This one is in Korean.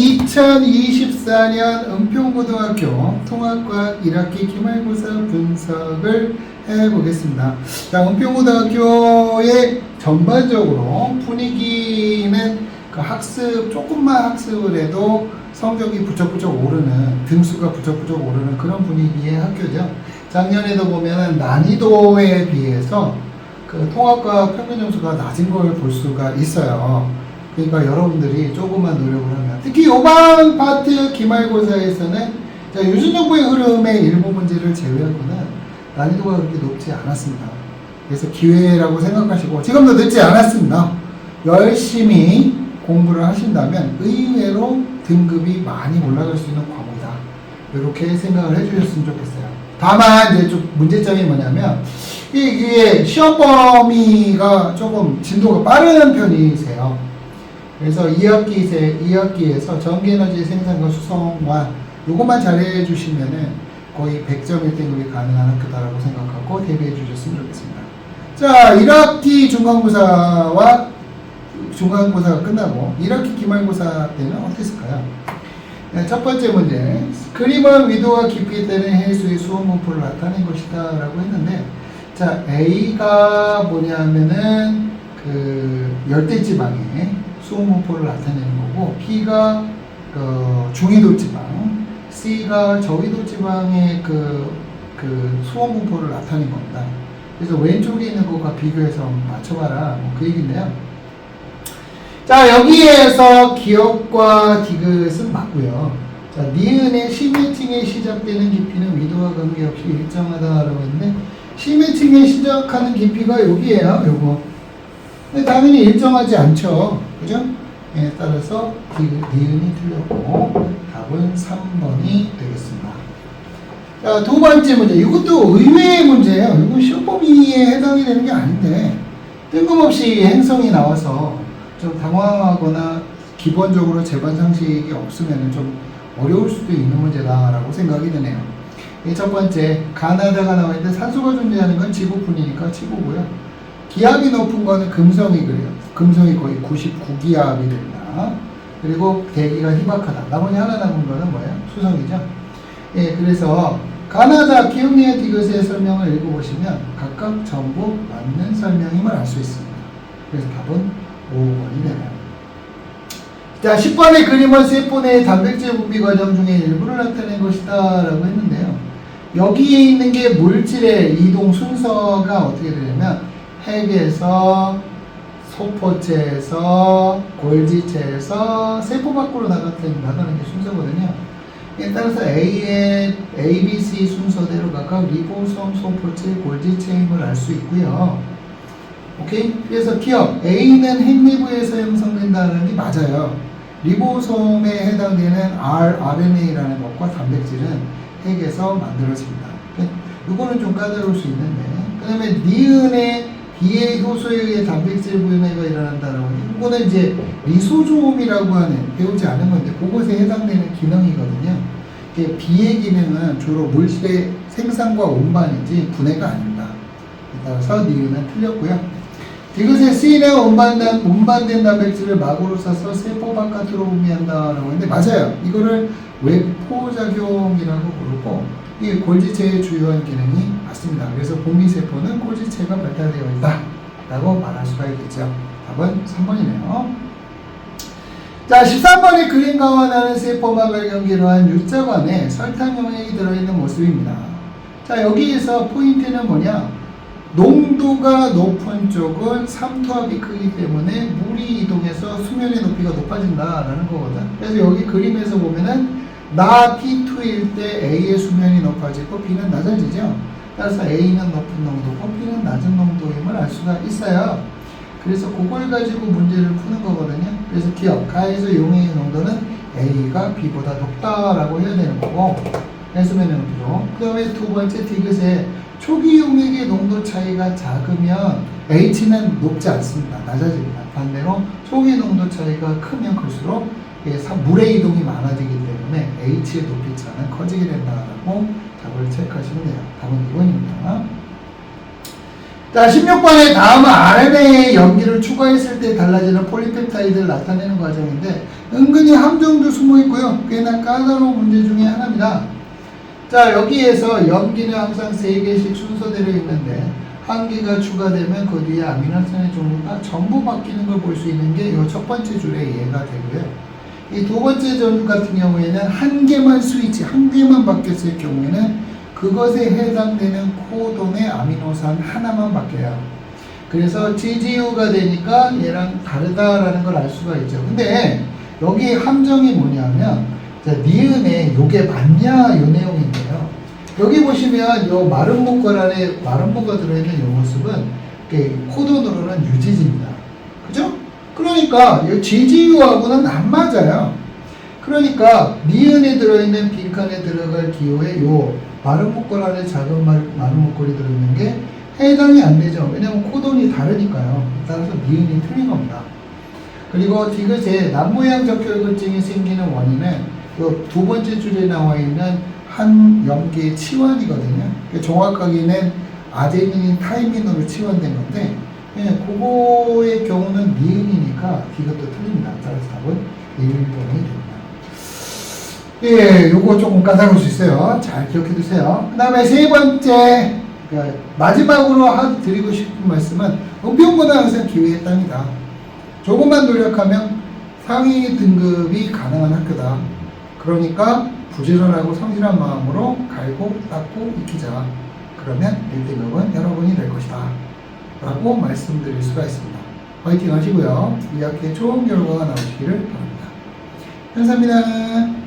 2024년 은평고등학교 통합과학 1학기 기말고사 분석을 해보겠습니다. 자, 은평고등학교의 전반적으로 분위기는 그 학습, 조금만 학습을 해도 성적이 부쩍부쩍 오르는, 등수가 부쩍부쩍 오르는 그런 분위기의 학교죠. 작년에도 보면 난이도에 비해서 그 통합과학 평균 점수가 낮은 걸 볼 수가 있어요. 그러니까 여러분들이 조금만 노력을 하면 특히 요방 파트 기말고사에서는 자, 요즘 정부의 흐름의 일부 문제를 제외하고는 난이도가 그렇게 높지 않았습니다. 그래서 기회라고 생각하시고 지금도 늦지 않았습니다. 열심히 공부를 하신다면 의외로 등급이 많이 올라갈 수 있는 과목이다. 이렇게 생각을 해주셨으면 좋겠어요. 다만 이제 좀 문제점이 뭐냐면 이게 시험 범위가 조금 진도가 빠른 편이세요. 그래서 2학기, 2학기에서 전기에너지 생산과 수송만 요것만 잘해 주시면은 거의 100점 1등급이 가능한 학교다라고 생각하고 대비해 주셨으면 좋겠습니다. 자, 1학기 중간고사와 중간고사가 끝나고 1학기 기말고사 때는 어떻게 했을까요? 네, 첫 번째 문제. 그림은 위도와 깊이에 따른 해수의 수온 분포를 나타낸 것이다 라고 했는데 자, A가 뭐냐면은 그 열대지방의 수온 분포를 나타내는 거고 B가 그 중위도 지방, C가 저위도 지방의 그, 그 수온 분포를 나타낸 겁니다. 그래서 왼쪽에 있는 것과 비교해서 맞춰봐라. 뭐 그 얘기인데요. 자, 여기에서 기억과 디귿은 맞고요. 자, 니은의 시매칭에 시작되는 깊이는 위도와 관계없이 일정하다라고 했는데 시매칭에 시작하는 깊이가 여기에요. 요거. 당연히 일정하지 않죠. 그죠? 예, 따라서 니은이 틀렸고 답은 3번이 되겠습니다. 자, 두 번째 문제. 이것도 의외의 문제예요. 이건 시험 범위에 해당이 되는 게 아닌데 뜬금없이 행성이 나와서 좀 당황하거나 기본적으로 재반 상식이 없으면 좀 어려울 수도 있는 문제다라고 생각이 드네요. 이첫 번째, 가나다가 나와 있는데 산소가 존재하는 건 지구뿐이니까 지구고요. 기압이 높은 거는 금성이 그래요. 금성이 거의 99기압이 됩니다. 그리고 대기가 희박하다. 나머지 하나 남은 거는 뭐예요? 수성이죠. 예, 그래서 가나다 기억니의 디귿의 설명을 읽어보시면 각각 전부 맞는 설명임을 알 수 있습니다. 그래서 답은 5번이 되네요. 자, 10번의 그림은 세포내의 단백질 분비 과정 중에 일부를 나타낸 것이다 라고 했는데요. 여기에 있는 게 물질의 이동 순서가 어떻게 되냐면 핵에서 소포체에서 골지체에서 세포 밖으로 나가는 게 순서거든요. 예, 따라서 A의 A, B, C 순서대로 각각 리보솜, 소포체, 골지체임을 알 수 있고요. 오케이? 그래서 기억 A는 핵내부에서 형성된다는 게 맞아요. 리보솜에 해당되는 R, RNA라는 것과 단백질은 핵에서 만들어집니다. 이거는 좀 까다로울 수 있는데 그 다음에 니은의 비의 효소에 의해 단백질 분해가 일어난다라고 하는데 이거는 이제 리소조움이라고 하는 배우지 않은 건데 그것에 해당되는 기능이거든요. 이게 비의 기능은 주로 물질의 생산과 운반이지 분해가 아닙니다. 따라서 니은은 틀렸고요. 디귿의 C는 운반된, 운반된 단백질을 막으로 싸서 세포 바깥으로 분비한다라고 했는데 맞아요. 이거를 외포작용이라고 부르고 이 골지체의 주요한 기능이 맞습니다. 그래서 복리세포는 골지체가 발달되어 있다 라고 말할 수가 있겠죠. 답은 3번이네요. 자, 13번의 그림과 원하는 세포막을 경계로 한 U자관에 설탕 용액이 들어있는 모습입니다. 자, 여기에서 포인트는 뭐냐? 농도가 높은 쪽은 삼투압이 크기 때문에 물이 이동해서 수면의 높이가 높아진다라는 거거든. 그래서 여기 그림에서 보면은 나 T2일 때 A의 수면이 높아지고 B는 낮아지죠. 따라서 A는 높은 농도고 B는 낮은 농도임을 알 수가 있어요. 그래서 그걸 가지고 문제를 푸는 거거든요. 그래서 기억, 가에서 용해의 농도는 A가 B보다 높다라고 해야 되는 거고 해수면의 농도. 그 다음에 두 번째 디귿에 초기 용액의 농도 차이가 작으면 H는 높지 않습니다. 낮아집니다. 반대로 초기 농도 차이가 크면 클수록 물의 이동이 많아지기 때문에 H의 높이 차는 커지게 된다라고 답을 체크하시면 돼요. 답은 2번입니다. 자, 16번에 다음은 RNA에 염기를 추가했을 때 달라지는 폴리펩타이드를 나타내는 과정인데 은근히 함정도 숨어 있고요. 꽤나 까다로운 문제 중에 하나입니다. 자, 여기에서 염기는 항상 3개씩 순서대로 있는데 한 개가 추가되면 그 뒤에 아미노산의 종류가 전부 바뀌는 걸 볼 수 있는 게 이 첫 번째 줄에 이해가 되고요. 이 두 번째 줄 같은 경우에는 한 개만 스위치, 한 개만 바뀌었을 경우에는 그것에 해당되는 코돈의 아미노산 하나만 바뀌어요. 그래서 GGU가 되니까 얘랑 다르다라는 걸 알 수가 있죠. 근데 여기 함정이 뭐냐면 자, 니은에 요게 맞냐 요 내용인데요. 여기 보시면 요 마른 목걸 안에 마른 목가 들어있는 요 모습은 코돈으로는 유지지입니다. 그죠? 그러니까 이 GGU하고는 안 맞아요. 그러니까 니은에 들어있는 빈칸에 들어갈 기호에 요 마른 목걸 안에 작은 말, 마른 목걸이 들어있는 게 해당이 안 되죠. 왜냐면 코돈이 다르니까요. 따라서 니은이 틀린 겁니다. 그리고 디귿에 남모양 적혈근증이 생기는 원인은 그두 번째 줄에 나와 있는 한 염기의 치환이거든요. 정확하게는 아데닌이 타이민으로 치환된 건데, 예, 그거의 경우는 니은이니까 디귿도 틀립니다. 따라서 답은 1번이 됩니다. 예, 요거 조금 까다로울 수 있어요. 잘 기억해 두세요. 그 다음에 세 번째, 그 마지막으로 하, 드리고 싶은 말씀은 은평보다 항상 기회의 땅이다. 조금만 노력하면 상위 등급이 가능한 학교다. 그러니까 부지런하고 성실한 마음으로 갈고 닦고 익히자. 그러면 1등급은 여러분이 될 것이다. 라고 말씀드릴 수가 있습니다. 화이팅 하시고요. 이 학기에 좋은 결과가 나오시기를 바랍니다. 감사합니다.